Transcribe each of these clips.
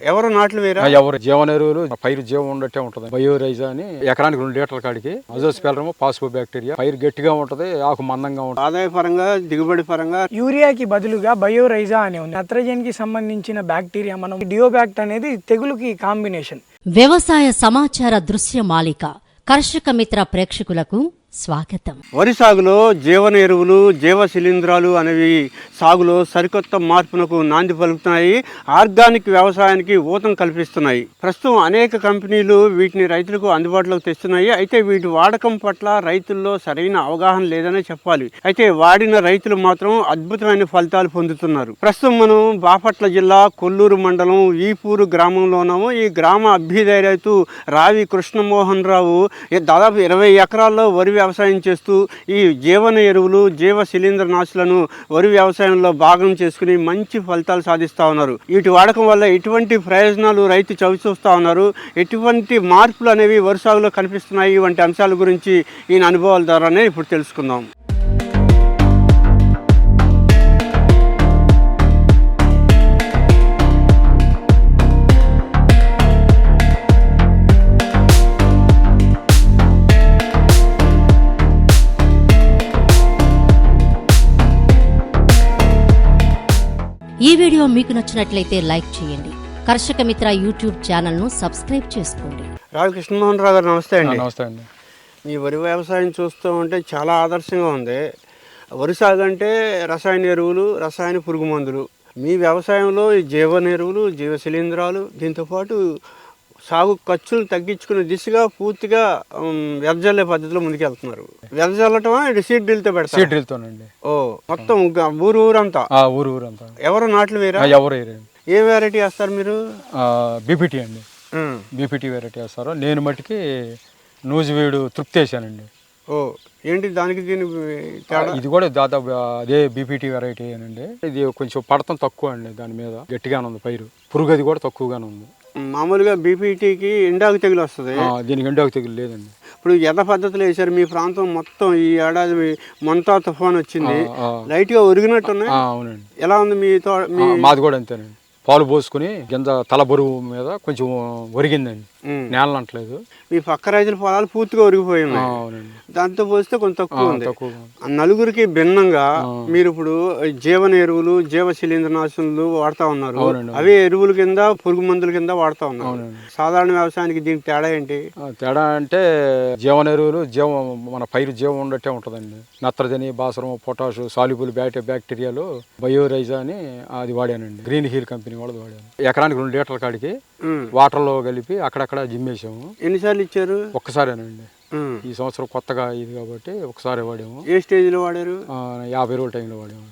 ఎవరు నాట్లు వేరా ఎవరు జీవన ఎరువులు పైరు జీవం ఉండట్టే ఉంటది. బయోరైజ్ అని ఎకరానికి రెండు లీటర్ల కాడికి అజోస్పెలరము పాస్పో బ్యాక్టీరియా పైరు గట్టిగా ఉంటది ఆకు మందంగా ఉంటది. ఆదాయ పరంగా దిగుబడి పరంగా యూరియాకి బదులుగా బయోరైజా అనే ఉంది. నత్రజన్కి సంబంధించిన బ్యాక్టీరియా మనం డియోబ్యాక్ట్ అనేది తెగులుకి కాంబినేషన్. వ్యవసాయ సమాచార దృశ్య మాలిక. కర్షక మిత్ర ప్రేక్షకులకు స్వాగతం. వరి సాగులో జీవన ఎరువులు జీవ శిలీంధ్రాలు అనేవి సాగులో సరికొత్త మార్పునకు నాంది పలుకుతున్నాయి. ఆర్గానిక్ వ్యవసాయానికి ఊతం కల్పిస్తున్నాయి. ప్రస్తుతం అనేక కంపెనీలు వీటిని రైతులకు అందుబాటులోకి తెస్తున్నాయి. అయితే వీటి వాడకం పట్ల రైతుల్లో సరైన అవగాహన లేదనే చెప్పాలి. అయితే వాడిన రైతులు మాత్రం అద్భుతమైన ఫలితాలు పొందుతున్నారు. ప్రస్తుతం మనం బాపట్ల జిల్లా కొల్లూరు మండలం ఈపూరు గ్రామంలో ఉన్నాము. ఈ గ్రామ అభ్యుదయ రైతు రావి కృష్ణమోహన్ రావు దాదాపు ఇరవై ఎకరాల్లో వరి వ్యవసాయం చేస్తూ ఈ జీవన ఎరువులు జీవ శిలీంద్ర నాశులను వరి వ్యవసాయంలో భాగం చేసుకుని మంచి ఫలితాలు సాధిస్తూ ఉన్నారు. వీటి వాడకం వల్ల ఎటువంటి ప్రయోజనాలు రైతు చవిచూస్తూ ఉన్నారు. ఎటువంటి మార్పులు అనేవి వరి సాగులో కనిపిస్తున్నాయి వంటి అంశాల గురించి ఈయన అనుభవాల ద్వారానే ఇప్పుడు తెలుసుకుందాం. ఈ వీడియో మీకు నచ్చినట్లయితే లైక్ చేయండి. కర్షక మిత్ర యూట్యూబ్ ఛానల్ను సబ్స్క్రైబ్ చేసుకోండి. రావి కృష్ణమోహన్ రావు గారు నమస్తే అండి. నమస్తే అండి. ఈ వరి వ్యవసాయం చూస్తూ ఉంటే చాలా ఆదర్శంగా ఉంది. వరి సాగు అంటే రసాయన ఎరువులు రసాయన పురుగు మందులు. మీ వ్యవసాయంలో ఈ జీవన ఎరువులు జీవ శిలీంధ్రాలు దీంతోపాటు సాగు ఖర్చులు తగ్గించుకునే దిశగా పూర్తిగా వెదజల్లే పద్ధతిలో ముందుకెళ్తున్నారు. వెదజల్లటమా ఇది సీడ్ డ్రిల్తో పెడతారు? సీడ్ డ్రిల్తోనండి. ఓ మొత్తం ఊరు ఊరంతా? ఊరు ఊరంతా. ఎవరు నాట్లు వేరా ఎవరు. ఏ వెరైటీ వేస్తారు మీరు? బీపీటీ అండి. బీపీటీ వెరైటీ వేస్తారు. నేను మట్టుకి నూజివీడు తృప్తి వేసానండి ఓ ఏంటి దానికి దీని తేడా? ఇది కూడా దాదాపు అదే బీపీటీ వెరైటీ అండి ఇది కొంచెం పడతం తక్కువ అండి దాని మీద. గట్టిగానే ఉంది పైరు. పురుగు అది కూడా తక్కువగానే ఉంది. మామూలుగా బీపీటీకి ఎండాకు తెగులు వస్తుంది. దీనికి ఎండాకు తెగులు లేదండి. ఇప్పుడు ఎద పద్ధతిలో వేశారు మీ ప్రాంతం మొత్తం ఈ ఏడాది మొంతా తుఫాన్ వచ్చింది. ఆ, లైట్గా ఉరిగినట్టు ఉన్నాయి ఆ, అవునండి. ఎలా ఉంది మీ తో మీ ఆ, మాది కూడా అంతేనండి. పాలు పోసుకుని గింజ తల బరువు మీద కొంచెం ఒరిగిందండి. నేల అంటలేదు మీ పక్క రైతుల పొలాలు పూర్తిగా అవునండి. దాంతో పోస్తే కొంత తక్కువ ఉంది. నలుగురికి భిన్నంగా మీరు ఇప్పుడు జీవన ఎరువులు జీవ శిలీంద్రనాశనులు వాడుతా ఉన్నారు. అవే ఎరువుల కింద పురుగు మందుల కింద వాడుతా ఉన్నారు. సాధారణ వ్యవసాయానికి దీనికి తేడా ఏంటి? తేడా అంటే జీవన ఎరువులు జీవం మన పైరు జీవం ఉండట్టే ఉంటుందండి. నత్రజని బాసరం పొటాషు సాల్యుబుల్ బ్యాక్టీ బ్యాక్టీరియాలు బయోరైజా అని అది వాడానండి. గ్రీన్ హీల్ కంపెనీ వాళ్ళది వాడాను. ఎకరానికి రెండు లీటర్ల కాడికి. వాటర్లో కలిపి అక్కడక్కడ జిమ్మేసాము ఎన్నిసార్లు ఇచ్చారు? ఒక్కసారేనండి. ఈ సంవత్సరం కొత్తగా ఇది కాబట్టి ఒకసారి వాడాము. ఏ స్టేజ్లో వాడారు యాభై రోజుల టైంలో వాడాము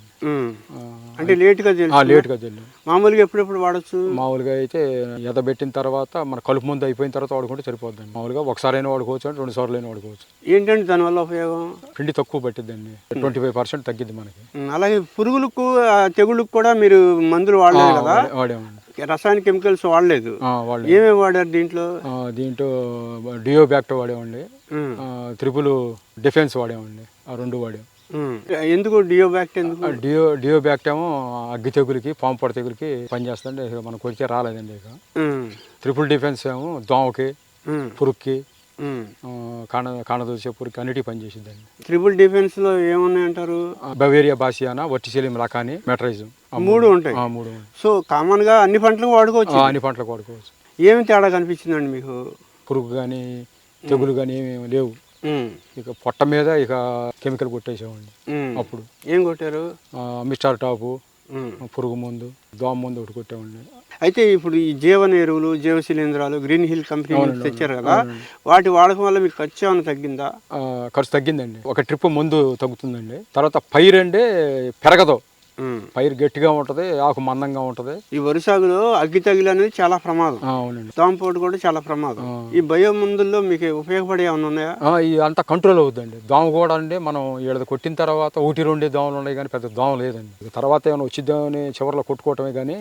అంటే లేట్గా తెలుసు ఆ, లేట్గా చల్లాం మామూలుగా ఎప్పుడెప్పుడు వాడచ్చు? మామూలుగా అయితే ఎదబెట్టిన తర్వాత మన కలుపు ముందు అయిపోయిన తర్వాత వాడుకుంటే సరిపోద్దండి. మామూలుగా ఒకసారైనా వాడుకోవచ్చు అంటే రెండు సార్లు అయినా వాడుకోవచ్చు ఏంటంటే దానివల్ల ఉపయోగం? పిండి తక్కువ పట్టిద్దండి. ట్వంటీ ఫైవ్ పర్సెంట్ తగ్గిద్ది మనకి. అలాగే పురుగులకు తెగుళ్ళకు కూడా మీరు మందులు వాడలేదు కదా? వాడా- వాడామండి. రసాయన కెమికల్స్ వాడలేదు. ఏమేమి వాడారు దీంట్లో? దీంట్లో డియో వాడామండి. ఆ, త్రిపుల్ డిఫెన్స్ వాడామండి ఆ రెండు వాడాం. ఎందుకు డియోబ్యాక్ట్ ఎందుకు? ఆ, డియో డియో బ్యాక్ట్ ఏమో అగ్గి తెగులకి పాము పొడ తెగులకి పనిచేస్తుంటే ఇక మన కొరికే రాలేదండి ఇక. ఉమ్. త్రిపుల్ డిఫెన్స్ ఏమో దోమకి. పురుక్కి కాణ కాణదోసే పురుక్కి అన్నిటికీ పనిచేసిద్దండి. ట్రిపుల్ డిఫెన్స్లో ఏమున్నాయి అంటారు ఆ, బవేరియా బాసియానా వట్టిశీలిం రకాని మెట్రైజం. మూడు ఉంటాయి. ఆ, మూడు. సో కామన్గా అన్ని పంటలకు వాడుకోవచ్చు. అన్ని పంటలకు వాడుకోవచ్చు. ఏమి తేడా కనిపించిందండి మీకు? పురుగు కానీ తెగులు కానీ ఏమేమి లేవు. ఇక పొట్ట మీద ఇక కెమికల్ కొట్టేసామండి. అప్పుడు. ఏం కొట్టారు? Mister top. పురుగు మందు దోమ మందు ఒకటి కొట్టామండి అయితే ఇప్పుడు ఈ జీవన ఎరువులు జీవ శిలీంధ్రాలు గ్రీన్ హిల్ కంపెనీ తెచ్చారు కదా? వాటి వాడకం వల్ల మీకు ఖర్చు ఏమైనా తగ్గిందా? ఖర్చు తగ్గిందండి. ఒక ట్రిప్ ముందు తగ్గుతుందండి. తర్వాత పైరు అంటే పెరగదు. పైరు గట్టిగా ఉంటుంది ఆకు మందంగా ఉంటుంది. ఈ వరి సాగులో అగ్గి తగిలి అనేది చాలా ప్రమాదం. అవునండి. దోమపోటు కూడా చాలా ప్రమాదం. ఈ బయో మందుల్లో మీకు ఉపయోగపడే ఏమైనా ఉన్నాయా? ఈ అంతా కంట్రోల్ అవుతుందండి దోమ కూడా అండి మనం ఈడ కొట్టిన తర్వాత ఒకటి రెండు దోమలు ఉన్నాయి కానీ పెద్ద దోమ లేదండి. తర్వాత ఏమైనా వచ్చిద్దామని చివరిలో కొట్టుకోవటమే కానీ.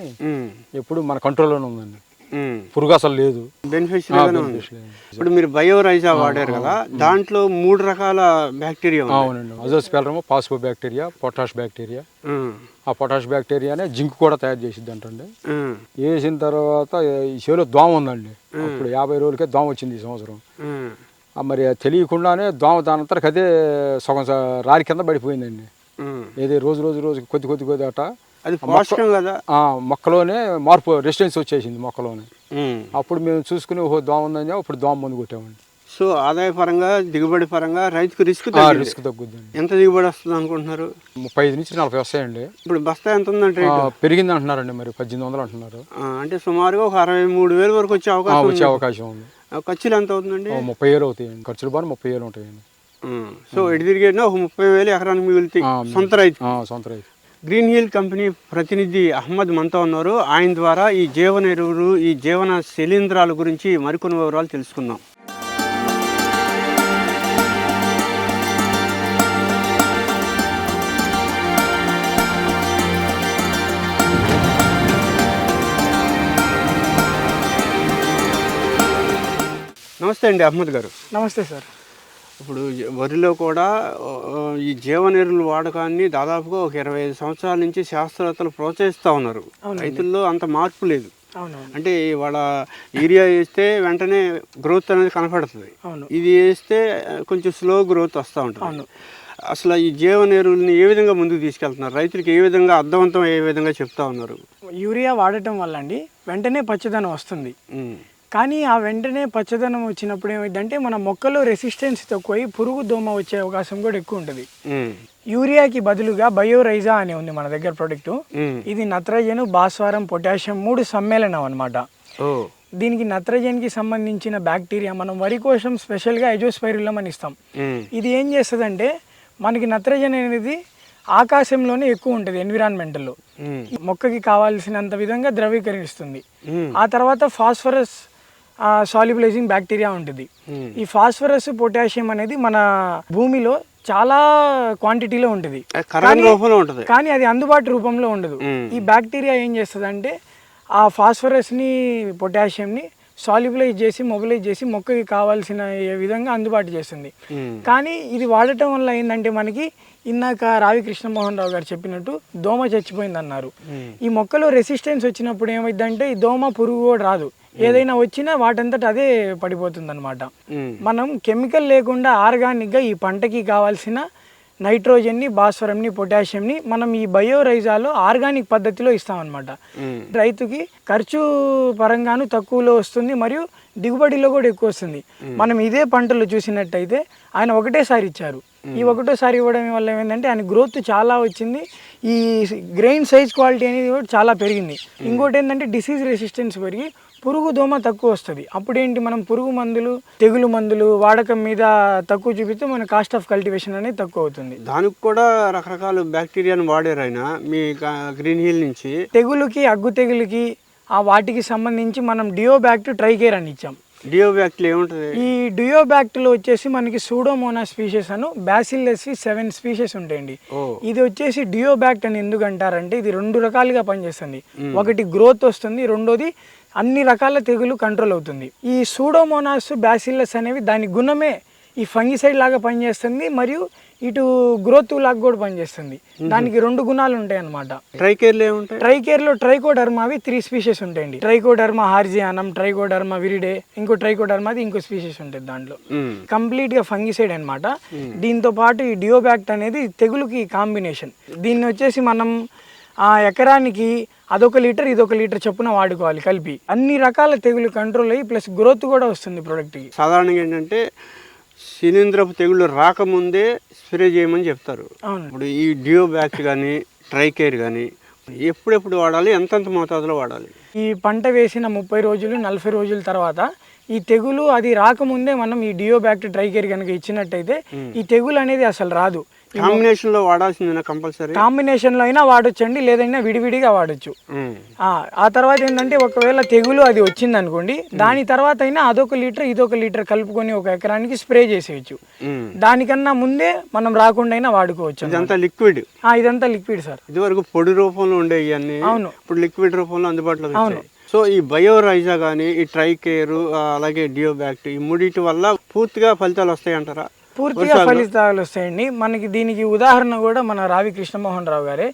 ఎప్పుడు మన కంట్రోల్లోనే ఉందండి. పురుగు అసలు లేదు. ఉంది. ఇప్పుడు మీరు బయోరైజా వాడారు కదా దాంట్లో మూడు రకాల బ్యాక్టీరియా అవునండి. Azospirillum phosphobacteria potash bacteria. ఆ పొటాష్ బ్యాక్టీరియానే జింక్ కూడా తయారు చేసిద్ది అంటండి. ఉమ్, వేసిన తర్వాత ఈ చేలో దోమ ఉందండి. అప్పుడు యాభై రోజులకే దోమ వచ్చింది ఈ సంవత్సరం. మరి అది తెలియకుండానే దోమ దానంతరకు అదే సగం రారి కింద పడిపోయిందండి. ఏది రోజు రోజు రోజు కొద్ది కొద్ది కొద్ది అట అది పోషకం కదా. మొక్కలోనే మార్పు రెసిస్టెన్స్ వచ్చేసింది మొక్కలోనే. అప్పుడు మేము చూసుకుని ఓహో దోమ ఉందని అప్పుడు దోమ మందు కొట్టామండి సో ఆదాయ పరంగా దిగుబడి పరంగా రైతుకు రిస్క్. రిస్క్ తగ్గుద్దండి. ఎంత దిగుబడి వస్తుంది అనుకుంటున్నారు? ముప్పై ఐదు నుంచి నలభై వస్తాయండి. ఇప్పుడు బస్తా ఎంత ఉందంటే పెరిగింది అంటున్నారండి మరి పద్దెనిమిది వందలు అంటున్నారు. అంటే సుమారుగా ఒక అరవై మూడు వేల వరకు వచ్చే అవకాశం వచ్చే ఉంది. అవకాశం ఉంది. ఖర్చులు ఎంత అవుతుందండి? ముప్పై వేలు అవుతాయండి ఖర్చులు బాగా ముప్పై వేలు ఉంటాయండి. సో ఎటు తిరిగేనా ఒక ముప్పై వేలు ఎకరానికి మిగులుతాయి. సొంత రైతు. సొంత రైతు. గ్రీన్ హిల్ కంపెనీ ప్రతినిధి అహ్మద్ మనతో ఉన్నారు. ఆయన ద్వారా ఈ జీవన ఎరువులు ఈ జీవన శిలీంధ్రాల గురించి మరికొన్ని వివరాలు తెలుసుకుందాం. నమస్తే అండి అహ్మద్ గారు. నమస్తే సార్. ఇప్పుడు వరిలో కూడా ఈ జీవనెరువుల వాడకాన్ని దాదాపుగా ఒక ఇరవై ఐదు సంవత్సరాల నుంచి శాస్త్రవేత్తలు ప్రోత్సహిస్తూ ఉన్నారు. రైతుల్లో అంత మార్పు లేదు. అంటే వాళ్ళ ఏరియా వేస్తే వెంటనే గ్రోత్ అనేది కనపడుతుంది. ఇది వేస్తే కొంచెం స్లో గ్రోత్ వస్తూ ఉంటుంది. అసలు ఈ జీవన ఎరువుల్ని ఏ విధంగా ముందుకు తీసుకెళ్తున్నారు? రైతులకు ఏ విధంగా అర్థవంతం ఏ విధంగా చెప్తా ఉన్నారు? యూరియా వాడటం వల్ల అండి వెంటనే పచ్చదనం వస్తుంది. కానీ ఆ వెంటనే పచ్చదనం వచ్చినప్పుడు ఏమైందంటే మన మొక్కలో రెసిస్టెన్స్ తక్కువై పురుగు దోమ వచ్చే అవకాశం కూడా ఎక్కువ ఉంటుంది. యూరియాకి బదులుగా బయోరైజా అని ఉంది మన దగ్గర ప్రొడక్ట్. ఇది నత్రజను భాస్వరం పొటాషియం మూడు సమ్మేళనం అన్నమాట. ఓ. దీనికి నత్రజన్కి సంబంధించిన బ్యాక్టీరియా మనం వరి కోసం స్పెషల్గా ఎజోస్పైరులం అని ఇస్తాం. ఇది ఏం చేస్తుందంటే మనకి నత్రజని అనేది ఆకాశంలోనే ఎక్కువ ఉంటుంది ఎన్విరాన్మెంటల్లో ఉమ్, మొక్కకి కావాల్సినంత విధంగా ద్రవీకరిస్తుంది. ఆ తర్వాత ఫాస్ఫరస్ సాల్యుబులైజింగ్ బ్యాక్టీరియా ఉంటుంది. ఈ ఫాస్ఫరస్ పొటాషియం అనేది మన భూమిలో చాలా క్వాంటిటీలో ఉంటుంది. కానీ అది అందుబాటు రూపంలో ఉండదు. మ్మ్. ఈ బ్యాక్టీరియా ఏం చేస్తుంది అంటే ఆ ఫాస్ఫరస్ని పొటాషియంని సాల్యుబులైజ్ చేసి మొబిలైజ్ చేసి మొక్కకి కావాల్సిన ఏ విధంగా అందుబాటు చేస్తుంది. ఉమ్, కానీ ఇది వాడటం వల్ల ఏంటంటే మనకి ఇందాక రావి కృష్ణమోహన్ రావు గారు చెప్పినట్టు దోమ చచ్చిపోయింది అన్నారు మ్మ్. ఈ మొక్కలో రెసిస్టెన్స్ వచ్చినప్పుడు ఏమైందంటే ఈ దోమ పురుగు కూడా రాదు. ఏదైనా వచ్చినా వాటంతట అదే పడిపోతుంది అనమాట మనం కెమికల్ లేకుండా ఆర్గానిక్గా ఈ పంటకి కావాల్సిన నైట్రోజన్ని భాస్వరంని పొటాషియంని మనం ఈ బయోరైజాలో ఆర్గానిక్ పద్ధతిలో ఇస్తామన్నమాట. రైతుకి ఖర్చు పరంగాను తక్కువలో వస్తుంది మరియు దిగుబడిలో కూడా ఎక్కువ వస్తుంది. మనం ఇదే పంటలు చూసినట్టయితే ఆయన ఒకటేసారి ఇచ్చారు. ఈ ఒకటోసారి ఇవ్వడం వల్ల ఏమైందంటే ఆయన గ్రోత్ చాలా వచ్చింది. ఈ గ్రెయిన్ సైజ్ క్వాలిటీ అనేది కూడా చాలా పెరిగింది. ఇంకోటి ఏంటంటే డిసీజ్ రెసిస్టెన్స్ పెరిగి పురుగు దోమ తక్కువ వస్తుంది. అప్పుడేంటి మనం పురుగు మందులు తెగులు మందులు వాడకం మీద తక్కువ చూపిస్తే మన కాస్ట్ ఆఫ్ కల్టివేషన్ అనేది తక్కువ అవుతుంది. దానికి కూడా రకరకాల బ్యాక్టీరియాను వాడారు ఆయన. మీ గ్రీన్ హిల్ నుంచి. తెగులుకి అగ్గు తెగులుకి ఆ వాటికి సంబంధించి మనం డియోబ్యాక్ట్ ట్రైకేర్ అని ఇచ్చాం. డియో బ్యాక్టీరియా ఏముంటుంది? ఈ డియోబ్యాక్ట్లో వచ్చేసి మనకి సూడోమోనా స్పీషెస్ అను బ్యాసిల్లస్ సెవెన్ స్పీషెస్ ఉంటాయండి. ఇది వచ్చేసి డియోబ్యాక్ట్ అని ఎందుకు అంటారంటే ఇది రెండు రకాలుగా పనిచేస్తుంది. ఒకటి గ్రోత్ వస్తుంది రెండోది అన్ని రకాల తెగులు కంట్రోల్ అవుతుంది. ఈ సూడోమోనాస్ బ్యాసిల్లస్ అనేవి దాని గుణమే ఈ ఫంగిసైడ్ లాగా పనిచేస్తుంది మరియు ఇటు గ్రోత్ లాగా కూడా పనిచేస్తుంది. దానికి రెండు గుణాలు ఉంటాయి అన్నమాట ట్రైకేర్లు ఏముంటాయి? ట్రైకేర్లో ట్రైకోడర్మా అవి త్రీ స్పీషెస్ ఉంటాయండి. ట్రైకోడర్మా హార్జియానం ట్రైకోడర్మా విరిడే ఇంకో ట్రైకోడర్మాది ఇంకో స్పీషెస్ ఉంటుంది దాంట్లో. కంప్లీట్గా ఫంగిసైడ్ అనమాట దీంతో పాటు ఈ డియోబ్యాక్ట్ అనేది తెగులుకి కాంబినేషన్. దీన్ని వచ్చేసి మనం ఆ ఎకరానికి అదొక లీటర్ ఇదొక లీటర్ చొప్పున వాడుకోవాలి కలిపి. అన్ని రకాల తెగులు కంట్రోల్ అయ్యి ప్లస్ గ్రోత్ కూడా వస్తుంది ప్రోడక్ట్కి. సాధారణంగా ఏంటంటే శిలీంద్రపు తెగుళ్ళు రాకముందే స్ప్రే చేయమని చెప్తారు. ఇప్పుడు ఈ డియో బ్యాక్ట్ కానీ ట్రైకేర్ కానీ ఎప్పుడెప్పుడు వాడాలి? ఎంతెంత మోతాదులో వాడాలి? ఈ పంట వేసిన ముప్పై రోజులు నలభై రోజుల తర్వాత ఈ తెగులు అది రాకముందే మనం ఈ డియోబ్యాక్ట్ ట్రైకేర్ కనుక ఇచ్చినట్టయితే ఈ తెగులు అనేది అసలు రాదు. కాంబినేషన్లో వాడాల్సిందేనా కంపల్సరీ కాంబినేషన్లో అయినా వాడొచ్చండి లేదైనా విడివిడిగా వాడొచ్చు. ఆ తర్వాత ఏంటంటే ఒకవేళ తెగులు అది వచ్చింది అనుకోండి దాని తర్వాత అయినా అదొక లీటర్ ఇదొక లీటర్ కలుపుకొని ఒక ఎకరానికి స్ప్రే చేసేయచ్చు. దానికన్నా ముందే మనం రాకుండా అయినా వాడుకోవచ్చు ఇదంతా లిక్విడ్ ఆ, ఇదంతా లిక్విడ్ సార్ ఇదివరకు పొడి రూపంలో ఉండేవి ఇవన్నీ అవును. ఇప్పుడు లిక్విడ్ రూపంలో అందుబాటులోకి అవును. సో ఈ బయోరైజా కానీ ఈ ట్రైకేరు అలాగే డియోబ్యాక్ట్ ఈ మూడింటి వల్ల పూర్తిగా ఫలితాలు వస్తాయి అంటారా పూర్తిగా ఫలితాలు వస్తాయండి. మనకి దీనికి ఉదాహరణ కూడా మన రావి కృష్ణమోహన్ రావు గారే.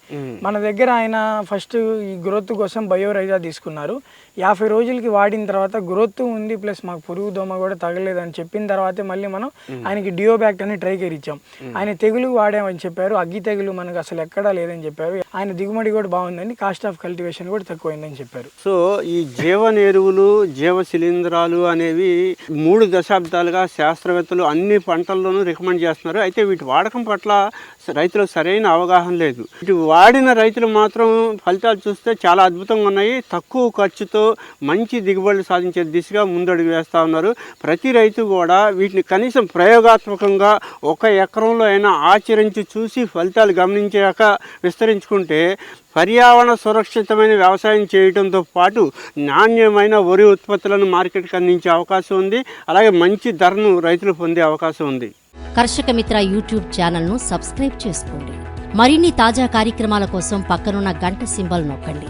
మన దగ్గర ఆయన ఫస్ట్ ఈ గ్రోత్ కోసం బయోరైజా తీసుకున్నారు. యాభై రోజులకి వాడిన తర్వాత గ్రోత్ ఉంది ప్లస్ మాకు పురుగు దోమ కూడా తగలేదని చెప్పిన తర్వాతే మళ్ళీ మనం ఆయనకి డియోబ్యాక్ట్ అని ట్రైకేర్ ఇచ్చాం ఆయన తెగులు వాడామని చెప్పారు అగ్గి తెగులు మనకు అసలు ఎక్కడా లేదని చెప్పారు. ఆయన దిగుమడి కూడా బాగుందండి కాస్ట్ ఆఫ్ కల్టివేషన్ కూడా తక్కువైందని చెప్పారు. సో ఈ జీవన ఎరువులు జీవ శిలీంధ్రాలు అనేవి మూడు దశాబ్దాలుగా శాస్త్రవేత్తలు అన్ని పంటల్లోనూ రికమెండ్ చేస్తున్నారు. అయితే వీటి వాడకం పట్ల రైతులకు సరైన అవగాహన లేదు. వీటి వాడిన రైతులు మాత్రం ఫలితాలు చూస్తే చాలా అద్భుతంగా ఉన్నాయి. తక్కువ ఖర్చుతో మంచి దిగుబడులు సాధించే దిశగా ముందడుగు వేస్తూ ఉన్నారు. ప్రతి రైతు కూడా వీటిని కనీసం ప్రయోగాత్మకంగా ఒక ఎకరంలో అయినా ఆచరించి చూసి ఫలితాలు గమనించాక విస్తరించుకుంటే పర్యావరణ సురక్షితమైన వ్యవసాయం చేయడంతో పాటు నాణ్యమైన వరి ఉత్పత్తులను మార్కెట్కి అందించే అవకాశం ఉంది. అలాగే మంచి ధరను రైతులు పొందే అవకాశం ఉంది. కర్షక మిత్ర యూట్యూబ్ ఛానల్ను సబ్స్క్రైబ్ చేసుకోండి. మరిన్ని తాజా కార్యక్రమాల కోసం పక్కనున్న గంట సింబల్ నొక్కండి.